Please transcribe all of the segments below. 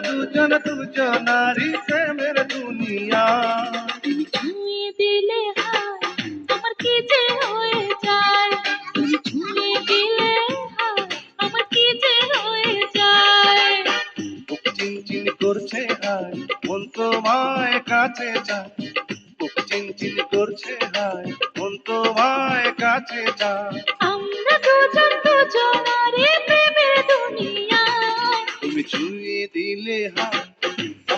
দুজন দুজনারি প্রেমের দুনিয়া তুমি দিলে হায় আমার কি যে হয়ে যায় তুমি ছুঁয়ে দিলে হায় আমার কি যে হয়ে যায় বুক চিনচিন করছে হায় মন তোমায় কাছে চায় বুক চিনচিন করছে হায় মন তোমায় কাছে চায়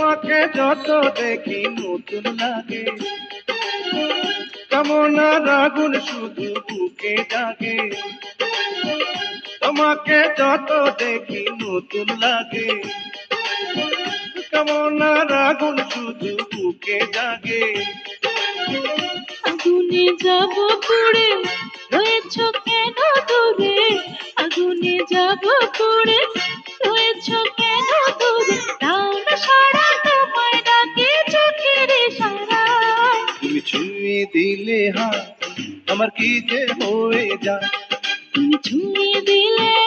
তোমাকে যত দেখি নতুন লাগে। কেমন রাগুন শুধু বুকে জাগে তোমাকে যত দেখি নতুন লাগে। কেমন রাগুন শুধু বুকে জাগে আগুনে যাব পুড়ে রয়েছ কেন? দিলে হা আমার কি যে হয়ে যায় তুমি ছুঁয়ে দিলে